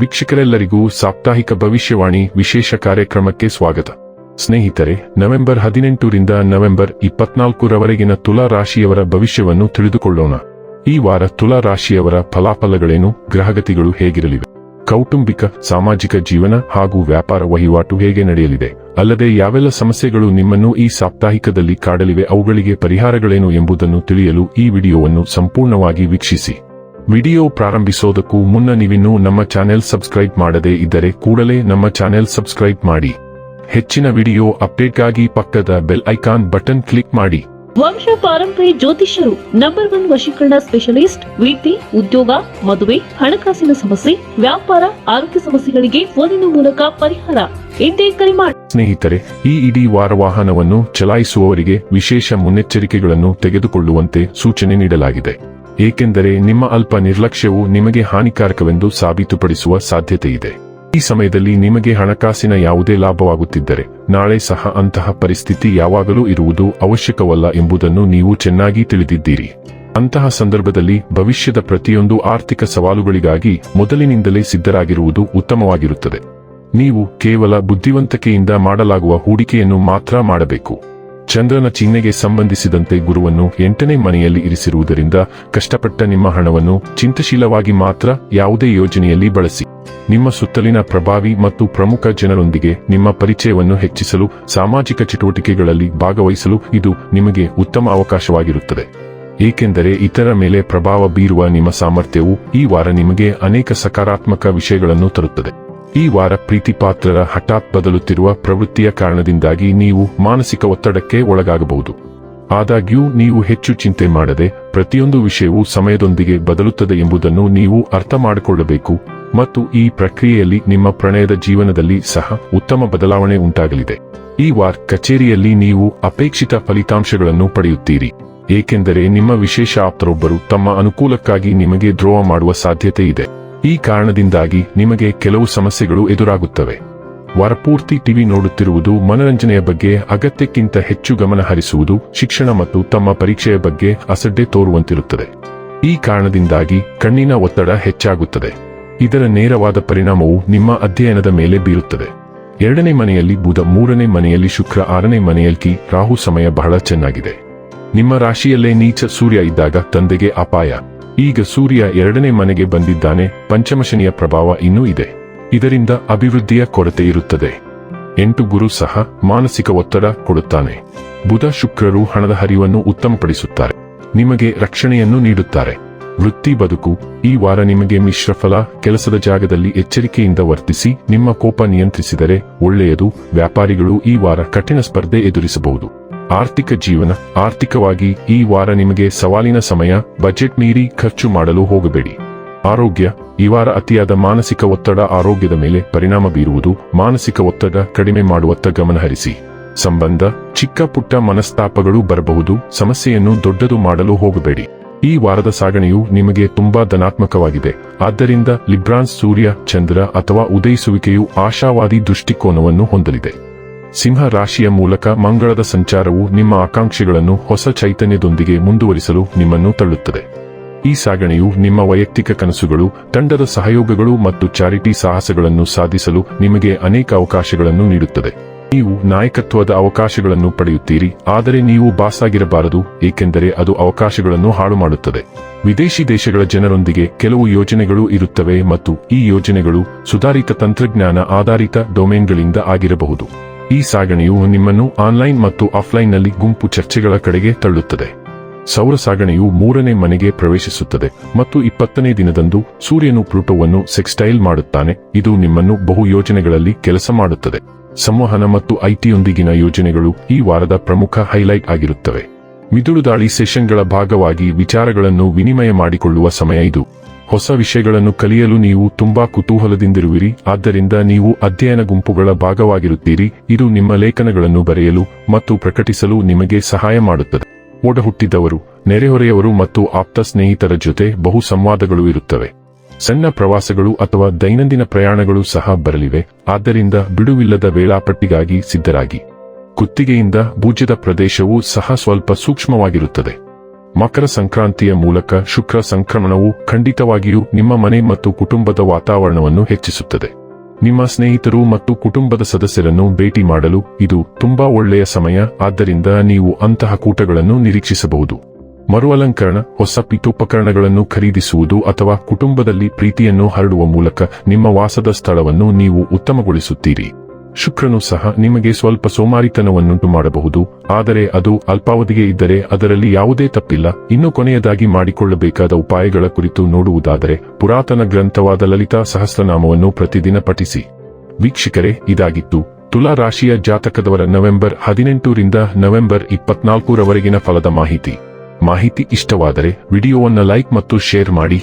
ವೀಕ್ಷಕರೆಲ್ಲರಿಗೂ ಸಾಪ್ತಾಹಿಕ ಭವಿಷ್ಯವಾಣಿ ವಿಶೇಷ ಕಾರ್ಯಕ್ರಮಕ್ಕೆ ಸ್ವಾಗತ. ಸ್ನೇಹಿತರೆ, ನವೆಂಬರ್ ಹದಿನೆಂಟರಿಂದ ನವೆಂಬರ್ ಇಪ್ಪತ್ನಾಲ್ಕರವರೆಗಿನ ತುಲಾ ರಾಶಿಯವರ ಭವಿಷ್ಯವನ್ನು ತಿಳಿದುಕೊಳ್ಳೋಣ. ಈ ವಾರ ತುಲಾ ರಾಶಿಯವರ ಫಲಾಫಲಗಳೇನು, ಗ್ರಹಗತಿಗಳು ಹೇಗಿರಲಿವೆ? ಕೌಟುಂಬಿಕ, ಸಾಮಾಜಿಕ ಜೀವನ ಹಾಗೂ ವ್ಯಾಪಾರ ವಹಿವಾಟು ಹೇಗೆ ನಡೆಯಲಿದೆ? ಅಲ್ಲದೆ ಯಾವೆಲ್ಲ ಸಮಸ್ಯೆಗಳು ನಿಮ್ಮನ್ನು ಈ ಸಾಪ್ತಾಹಿಕದಲ್ಲಿ ಕಾಡಲಿವೆ, ಅವುಗಳಿಗೆ ಪರಿಹಾರಗಳೇನು ಎಂಬುದನ್ನು ತಿಳಿಯಲು ಈ ವಿಡಿಯೋವನ್ನು ಸಂಪೂರ್ಣವಾಗಿ ವೀಕ್ಷಿಸಿ. ವಿಡಿಯೋ ಪ್ರಾರಂಭಿಸೋದಕ್ಕೂ ಮುನ್ನ ನೀವಿನ್ನೂ ನಮ್ಮ ಚಾನೆಲ್ ಸಬ್ಸ್ಕ್ರೈಬ್ ಮಾಡದೇ ಇದ್ದರೆ ಕೂಡಲೇ ನಮ್ಮ ಚಾನೆಲ್ ಸಬ್ಸ್ಕ್ರೈಬ್ ಮಾಡಿ. ಹೆಚ್ಚಿನ ವಿಡಿಯೋ ಅಪ್ಡೇಟ್ಗಾಗಿ ಪಕ್ಕದ ಬೆಲ್ ಐಕಾನ್ ಬಟನ್ ಕ್ಲಿಕ್ ಮಾಡಿ. ವಂಶ ಪಾರಂಪರಿ ಜ್ಯೋತಿಷ್ಯರು ನಂಬರ್ ಒನ್ ವಶೀಕರಣ ಸ್ಪೆಷಲಿಸ್ಟ್ ವಿದ್ಯೆ ಉದ್ಯೋಗ ಮದುವೆ ಹಣಕಾಸಿನ ಸಮಸ್ಯೆ ವ್ಯಾಪಾರ ಆರೋಗ್ಯ ಸಮಸ್ಯೆಗಳಿಗೆ ಫೋನಿನ ಮೂಲಕ ಪರಿಹಾರ ಎಂದೇ ಕರೆ ಮಾಡಿ ಸ್ನೇಹಿತರೆ ಈ ಇಡೀ ವಾರ ವಾಹನವನ್ನು ಚಲಾಯಿಸುವವರಿಗೆ ವಿಶೇಷ ಮುನ್ನೆಚ್ಚರಿಕೆಗಳನ್ನು ತೆಗೆದುಕೊಳ್ಳುವಂತೆ ಸೂಚನೆ ನೀಡಲಾಗಿದೆ. ಏಕೆಂದರೆ ನಿಮ್ಮ ಅಲ್ಪ ನಿರ್ಲಕ್ಷ್ಯವು ನಿಮಗೆ ಹಾನಿಕಾರಕವೆಂದು ಸಾಬೀತುಪಡಿಸುವ ಸಾಧ್ಯತೆ ಇದೆ ಈ ಸಮಯದಲ್ಲಿ ನಿಮಗೆ ಹಣಕಾಸಿನ ಯಾವುದೇ ಲಾಭವಾಗುತ್ತಿದ್ದರೆ, ನಾಳೆ ಸಹ ಅಂತಹ ಪರಿಸ್ಥಿತಿ ಯಾವಾಗಲೂ ಇರುವುದು ಅವಶ್ಯಕವಲ್ಲ ಎಂಬುದನ್ನು ನೀವು ಚೆನ್ನಾಗಿ ತಿಳಿದಿದ್ದೀರಿ. ಅಂತಹ ಸಂದರ್ಭದಲ್ಲಿ ಭವಿಷ್ಯದ ಪ್ರತಿಯೊಂದು ಆರ್ಥಿಕ ಸವಾಲುಗಳಿಗಾಗಿ ಮೊದಲಿನಿಂದಲೇ ಸಿದ್ಧರಾಗಿರುವುದು ಉತ್ತಮವಾಗಿರುತ್ತದೆ. ನೀವು ಕೇವಲ ಬುದ್ಧಿವಂತಿಕೆಯಿಂದ ಮಾಡಲಾಗುವ ಹೂಡಿಕೆಯನ್ನು ಮಾತ್ರ ಮಾಡಬೇಕು. ಚಂದ್ರನ ಚಿಹ್ನೆಗೆ ಸಂಬಂಧಿಸಿದಂತೆ ಗುರುವನ್ನು ಎಂಟನೇ ಮನೆಯಲ್ಲಿ ಇರಿಸಿರುವುದರಿಂದ ಕಷ್ಟಪಟ್ಟ ನಿಮ್ಮ ಹಣವನ್ನು ಚಿಂತಶೀಲವಾಗಿ ಮಾತ್ರ ಯಾವುದೇ ಯೋಜನೆಯಲ್ಲಿ ಬಳಸಿ. ನಿಮ್ಮ ಸುತ್ತಲಿನ ಪ್ರಭಾವಿ ಮತ್ತು ಪ್ರಮುಖ ಜನರೊಂದಿಗೆ ನಿಮ್ಮ ಪರಿಚಯವನ್ನು ಹೆಚ್ಚಿಸಲು, ಸಾಮಾಜಿಕ ಚಟುವಟಿಕೆಗಳಲ್ಲಿ ಭಾಗವಹಿಸಲು ಇದು ನಿಮಗೆ ಉತ್ತಮ ಅವಕಾಶವಾಗಿರುತ್ತದೆ. ಏಕೆಂದರೆ ಇತರ ಮೇಲೆ ಪ್ರಭಾವ ಬೀರುವ ನಿಮ್ಮ ಸಾಮರ್ಥ್ಯವು ಈ ವಾರ ನಿಮಗೆ ಅನೇಕ ಸಕಾರಾತ್ಮಕ ವಿಷಯಗಳನ್ನು ತರುತ್ತದೆ. ಈ ವಾರ ಪ್ರೀತಿಪಾತ್ರರ ಹಠಾತ್ ಬದಲುತ್ತಿರುವ ಪ್ರವೃತ್ತಿಯ ಕಾರಣದಿಂದಾಗಿ ನೀವು ಮಾನಸಿಕ ಒತ್ತಡಕ್ಕೆ ಒಳಗಾಗಬಹುದು. ಆದಾಗ್ಯೂ, ನೀವು ಹೆಚ್ಚು ಚಿಂತೆ ಮಾಡದೆ ಪ್ರತಿಯೊಂದು ವಿಷಯವೂ ಸಮಯದೊಂದಿಗೆ ಬದಲುತ್ತದೆ ಎಂಬುದನ್ನು ನೀವು ಅರ್ಥ ಮಾಡಿಕೊಳ್ಳಬೇಕು ಮತ್ತು ಈ ಪ್ರಕ್ರಿಯೆಯಲ್ಲಿ ನಿಮ್ಮ ಪ್ರಣಯದ ಜೀವನದಲ್ಲಿ ಸಹ ಉತ್ತಮ ಬದಲಾವಣೆ ಉಂಟಾಗಲಿದೆ. ಈ ವಾರ್ ಕಚೇರಿಯಲ್ಲಿ ನೀವು ಅಪೇಕ್ಷಿತ ಫಲಿತಾಂಶಗಳನ್ನು ಪಡೆಯುತ್ತೀರಿ, ಏಕೆಂದರೆ ನಿಮ್ಮ ವಿಶೇಷ ಆಪ್ತರೊಬ್ಬರು ತಮ್ಮ ಅನುಕೂಲಕ್ಕಾಗಿ ನಿಮಗೆ ದ್ರೋಹ ಮಾಡುವ ಸಾಧ್ಯತೆ ಇದೆ. ಈ ಕಾರಣದಿಂದಾಗಿ ನಿಮಗೆ ಕೆಲವು ಸಮಸ್ಯೆಗಳು ಎದುರಾಗುತ್ತವೆ. ವಾರಪೂರ್ತಿ ಟಿವಿ ನೋಡುತ್ತಿರುವುದು ಮನರಂಜನೆಯ ಬಗ್ಗೆ, ಅಗತ್ಯಕ್ಕಿಂತ ಹೆಚ್ಚು ಗಮನ ಹರಿಸುವುದು ಶಿಕ್ಷಣ ಮತ್ತು ತಮ್ಮ ಪರೀಕ್ಷೆಯ ಬಗ್ಗೆ ಅಸಡ್ಡೆ ತೋರುವಂತಿರುತ್ತದೆ. ಈ ಕಾರಣದಿಂದಾಗಿ ಕಣ್ಣಿನ ಒತ್ತಡ ಹೆಚ್ಚಾಗುತ್ತದೆ. ಇದರ ನೇರವಾದ ಪರಿಣಾಮವು ನಿಮ್ಮ ಅಧ್ಯಯನದ ಮೇಲೆ ಬೀರುತ್ತದೆ. ಎರಡನೇ ಮನೆಯಲ್ಲಿ ಬುಧ, ಮೂರನೇ ಮನೆಯಲ್ಲಿ ಶುಕ್ರ, ಆರನೇ ಮನೆಯಲ್ಲಿ ರಾಹು ಸಮಯ ಬಹಳ ಚೆನ್ನಾಗಿದೆ. ನಿಮ್ಮ ರಾಶಿಯಲ್ಲೇ ನೀಚ ಸೂರ್ಯ ಇದ್ದಾಗ ತಂದೆಗೆ ಅಪಾಯ. ಈಗ ಸೂರ್ಯ ಎರಡನೇ ಮನೆಗೆ ಬಂದಿದ್ದಾನೆ, ಪಂಚಮಶನಿಯ ಪ್ರಭಾವ ಇನ್ನೂ ಇದೆ. ಇದರಿಂದ ಅಭಿವೃದ್ಧಿಯ ಕೊರತೆ ಇರುತ್ತದೆ. ಎಂಟು ಗುರು ಸಹ ಮಾನಸಿಕ ಒತ್ತಡ ಕೊಡುತ್ತಾನೆ. ಬುಧ ಶುಕ್ರರು ಹಣದ ಹರಿವನ್ನು ಉತ್ತಮಪಡಿಸುತ್ತಾರೆ. ನಿಮಗೆ ರಕ್ಷಣೆಯನ್ನು ನೀಡುತ್ತಾರೆ. ವೃತ್ತಿ ಬದುಕು, ಈ ವಾರ ನಿಮಗೆ ಮಿಶ್ರಫಲ ಕೆಲಸದ ಜಾಗದಲ್ಲಿ ಎಚ್ಚರಿಕೆಯಿಂದ ವರ್ತಿಸಿ, ನಿಮ್ಮ ಕೋಪ ನಿಯಂತ್ರಿಸಿದರೆ ಒಳ್ಳೆಯದು, ವ್ಯಾಪಾರಿಗಳು ಈ ವಾರ ಕಠಿಣ ಸ್ಪರ್ಧೆ ಎದುರಿಸಬಹುದು. ಆರ್ಥಿಕ ಜೀವನ, ಆರ್ಥಿಕವಾಗಿ ಈ ವಾರ ನಿಮಗೆ ಸವಾಲಿನ ಸಮಯ, ಬಜೆಟ್ ಮೀರಿ ಖರ್ಚು ಮಾಡಲು ಹೋಗಬೇಡಿ. ಆರೋಗ್ಯ, ಈ ವಾರ ಅತಿಯಾದ ಮಾನಸಿಕ ಒತ್ತಡ ಆರೋಗ್ಯದ ಮೇಲೆ ಪರಿಣಾಮ ಬೀರುವುದು, ಮಾನಸಿಕ ಒತ್ತಡ ಕಡಿಮೆ ಮಾಡುವತ್ತ ಗಮನಹರಿಸಿ ಸಂಬಂಧ, ಚಿಕ್ಕ ಪುಟ್ಟ ಮನಸ್ತಾಪಗಳು ಬರಬಹುದು, ಸಮಸ್ಯೆಯನ್ನು ದೊಡ್ಡದು ಮಾಡಲು ಹೋಗಬೇಡಿ. ಈ ವಾರದ ಸಾಗಣೆಯು ನಿಮಗೆ ತುಂಬಾ ಧನಾತ್ಮಕವಾಗಿದೆ. ಆದ್ದರಿಂದ ಲಿಬ್ರಾನ್ಸ್ ಸೂರ್ಯ, ಚಂದ್ರ ಅಥವಾ ಉದಯಿಸುವಿಕೆಯು ಆಶಾವಾದಿ ದೃಷ್ಟಿಕೋನವನ್ನು ಹೊಂದಲಿದೆ. ಸಿಂಹ ರಾಶಿಯ ಮೂಲಕ ಮಂಗಳದ ಸಂಚಾರವು ನಿಮ್ಮ ಆಕಾಂಕ್ಷೆಗಳನ್ನು ಹೊಸ ಚೈತನ್ಯದೊಂದಿಗೆ ಮುಂದುವರಿಸಲು ನಿಮ್ಮನ್ನು ತಳ್ಳುತ್ತದೆ. ಈ ಸಾಗಣೆಯು ನಿಮ್ಮ ವೈಯಕ್ತಿಕ ಕನಸುಗಳು, ತಂಡದ ಸಹಯೋಗಗಳು ಮತ್ತು ಚಾರಿಟಿ ಸಾಹಸಗಳನ್ನು ಸಾಧಿಸಲು ನಿಮಗೆ ಅನೇಕ ಅವಕಾಶಗಳನ್ನು ನೀಡುತ್ತದೆ. ನೀವು ನಾಯಕತ್ವದ ಅವಕಾಶಗಳನ್ನು ಪಡೆಯುತ್ತೀರಿ, ಆದರೆ ನೀವು ಬಾಸಾಗಿರಬಾರದು, ಏಕೆಂದರೆ ಅದು ಅವಕಾಶಗಳನ್ನು ಹಾಳು ಮಾಡುತ್ತದೆ ವಿದೇಶಿ ದೇಶಗಳ ಜನರೊಂದಿಗೆ ಕೆಲವು ಯೋಜನೆಗಳು ಇರುತ್ತವೆ ಮತ್ತು ಈ ಯೋಜನೆಗಳು ಸುಧಾರಿತ ತಂತ್ರಜ್ಞಾನ ಆಧಾರಿತ ಡೊಮೇನ್ಗಳಿಂದ ಆಗಿರಬಹುದು. ಈ ಸಾಗಣೆಯು ನಿಮ್ಮನ್ನು ಆನ್ಲೈನ್ ಮತ್ತು ಆಫ್ಲೈನ್ನಲ್ಲಿ ಗುಂಪು ಚರ್ಚೆಗಳ ಕಡೆಗೆ ತಳ್ಳುತ್ತದೆ. ಸೌರ ಸಾಗಣೆಯು ಮೂರನೇ ಮನೆಗೆ ಪ್ರವೇಶಿಸುತ್ತದೆ ಮತ್ತು ಇಪ್ಪತ್ತನೇ ದಿನದಂದು ಸೂರ್ಯನು ಪ್ಲೂಟೋವನ್ನು ಸೆಕ್ಸ್ಟೈಲ್ ಮಾಡುತ್ತಾನೆ. ಇದು ನಿಮ್ಮನ್ನು ಬಹು ಯೋಜನೆಗಳಲ್ಲಿ ಕೆಲಸ ಮಾಡುತ್ತದೆ. ಸಂವಹನ ಮತ್ತು ಐಟಿಯೊಂದಿಗಿನ ಯೋಜನೆಗಳು ಈ ವಾರದ ಪ್ರಮುಖ ಹೈಲೈಟ್ ಆಗಿರುತ್ತವೆ. ಮಿದುಳುದಾಳಿ ಸೆಷನ್ಗಳ ಭಾಗವಾಗಿ ವಿಚಾರಗಳನ್ನು ವಿನಿಮಯ ಮಾಡಿಕೊಳ್ಳುವ ಸಮಯ ಇದು. ಹೊಸ ವಿಷಯಗಳನ್ನು ಕಲಿಯಲು ನೀವು ತುಂಬಾ ಕುತೂಹಲದಿಂದಿರುವಿರಿ. ಆದ್ದರಿಂದ ನೀವು ಅಧ್ಯಯನ ಗುಂಪುಗಳ ಭಾಗವಾಗಿರುತ್ತೀರಿ. ಇದು ನಿಮ್ಮ ಲೇಖನಗಳನ್ನು ಬರೆಯಲು ಮತ್ತು ಪ್ರಕಟಿಸಲು ನಿಮಗೆ ಸಹಾಯ ಮಾಡುತ್ತದೆ. ಒಡಹುಟ್ಟಿದವರು, ನೆರೆಹೊರೆಯವರು ಮತ್ತು ಆಪ್ತ ಸ್ನೇಹಿತರ ಜೊತೆ ಬಹು ಸಂವಾದಗಳು ಇರುತ್ತವೆ. ಸಣ್ಣ ಪ್ರವಾಸಗಳು ಅಥವಾ ದೈನಂದಿನ ಪ್ರಯಾಣಗಳು ಸಹ ಬರಲಿವೆ. ಆದ್ದರಿಂದ ಬಿಡುವಿಲ್ಲದ ವೇಳಾಪಟ್ಟಿಗಾಗಿ ಸಿದ್ಧರಾಗಿ. ಕುತ್ತಿಗೆಯಿಂದ ಭೂಜದ ಪ್ರದೇಶವು ಸಹ ಸ್ವಲ್ಪ ಸೂಕ್ಷ್ಮವಾಗಿರುತ್ತದೆ. ಮಕರ ಸಂಕ್ರಾಂತಿಯ ಮೂಲಕ ಶುಕ್ರ ಸಂಕ್ರಮಣವು ಖಂಡಿತವಾಗಿಯೂ ನಿಮ್ಮ ಮನೆ ಮತ್ತು ಕುಟುಂಬದ ವಾತಾವರಣವನ್ನು ಹೆಚ್ಚಿಸುತ್ತದೆ. ನಿಮ್ಮ ಸ್ನೇಹಿತರು ಮತ್ತು ಕುಟುಂಬದ ಸದಸ್ಯರನ್ನು ಭೇಟಿ ಮಾಡಲು ಇದು ತುಂಬಾ ಒಳ್ಳೆಯ ಸಮಯ, ಆದ್ದರಿಂದ ನೀವು ಅಂತಹ ಕೂಟಗಳನ್ನು ನಿರೀಕ್ಷಿಸಬಹುದು. ಮರು ಅಲಂಕರಣ ಹೊಸ ಪೀಠೋಪಕರಣಗಳನ್ನು ಖರೀದಿಸುವುದು ಅಥವಾ ಕುಟುಂಬದಲ್ಲಿ ಪ್ರೀತಿಯನ್ನು ಹರಡುವ ಮೂಲಕ ನಿಮ್ಮ ವಾಸದ ಸ್ಥಳವನ್ನು ನೀವು ಉತ್ತಮಗೊಳಿಸುತ್ತೀರಿ. ಶುಕ್ರನು ಸಹ ನಿಮಗೆ ಸ್ವಲ್ಪ ಸೋಮಾರಿತನವನ್ನುಂಟು ಮಾಡಬಹುದು, ಆದರೆ ಅದು ಅಲ್ಪಾವಧಿಗೆ ಇದ್ದರೆ ಅದರಲ್ಲಿ ಯಾವುದೇ ತಪ್ಪಿಲ್ಲ. ಇನ್ನು ಕೊನೆಯದಾಗಿ ಮಾಡಿಕೊಳ್ಳಬೇಕಾದ ಉಪಾಯಗಳ ಕುರಿತು ನೋಡುವುದಾದರೆ, ಪುರಾತನ ಗ್ರಂಥವಾದ ಲಲಿತಾ ಸಹಸ್ರನಾಮವನ್ನು ಪ್ರತಿದಿನ ಪಠಿಸಿ. ವೀಕ್ಷಕರೇ, ಇದಾಗಿತ್ತು. ತುಲಾ ರಾಶಿಯ ಜಾತಕದವರ ನವೆಂಬರ್ ಹದಿನೆಂಟರಿಂದ ನವೆಂಬರ್ ಇಪ್ಪತ್ನಾಲ್ಕರವರೆಗಿನ ಫಲದ ಮಾಹಿತಿ. ಮಾಹಿತಿ ಇಷ್ಟವಾದರೆ ವಿಡಿಯೋವನ್ನು ಲೈಕ್ ಮತ್ತು ಶೇರ್ ಮಾಡಿ.